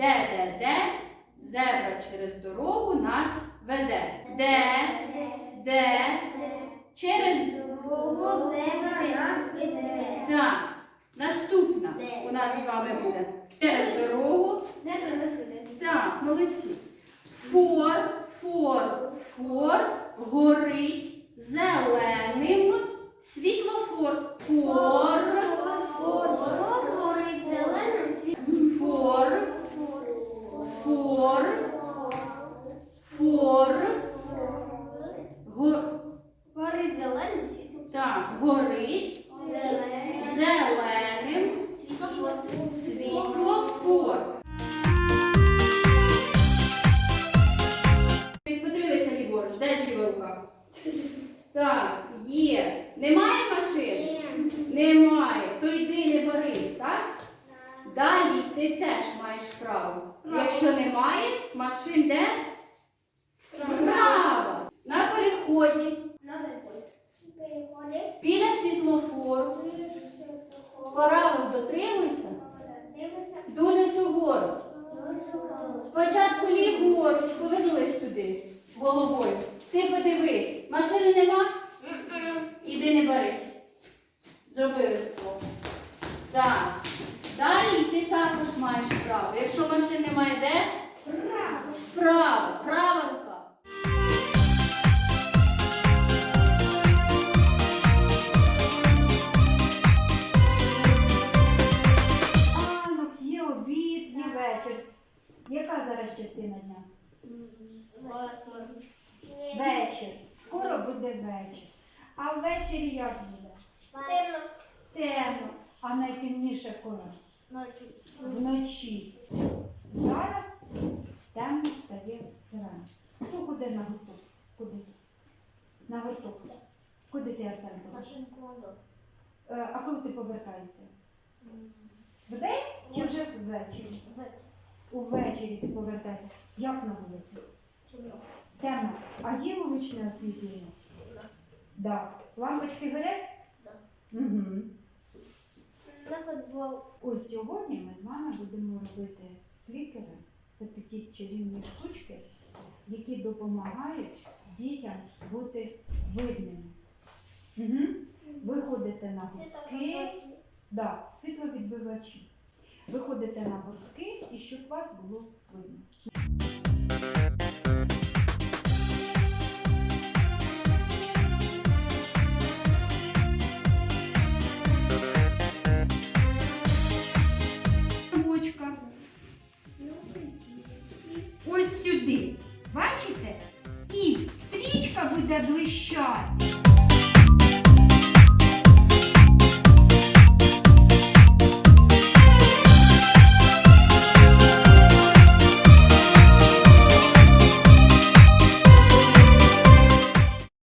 Де, де, де, зебра через дорогу нас веде. Де, де, через. дорогу зебра нас веде. Так. Наступна у нас з вами буде через дорогу. Зебра нас веде. Так, молодці. Фор, фор, фор горить зеленим світлофор. Фор, фор, фор, фор, го, так, горить зеленим світлофор. Подивилися ліворуч, де ліва рука? Так, є. Немає машини? Немає. То йди не борись, так? Далі ти теж маєш право. Якщо немає, машин де? Справа. На переході, біля світлофору. Правил дотримуйся. Дуже суворо. Спочатку ліворуч, повернулись туди головою. Ти подивись, машини нема? Іди не берись. Зробили тако. Так. Далі ти також маєш право. Якщо машин немає де? Справа, права Яка зараз частина дня? Вечір. Скоро буде вечір. А ввечері як буде? Темно. Темно. А найтемніше коли? Вночі. Зараз темно стає зранку. Хто куди на гурток? Кудись? На гурток. Куди ти, Арсенко? Е, А коли ти повертаєшся? Вдень чи вже ввечері? Увечері ти повертайся. Як на вулиці? Темно. А є вуличне освітлення? Да. Лампочки горять? Угу. Ось сьогодні ми з вами будемо робити клікери. Це такі чарівні штучки, які допомагають дітям бути видними. Угу. Ви ходите на гудки. Да, світловідбивачі. Виходите на гудки і щоб вас було видно. Ось сюди. Бачите? І стрічка буде блищати.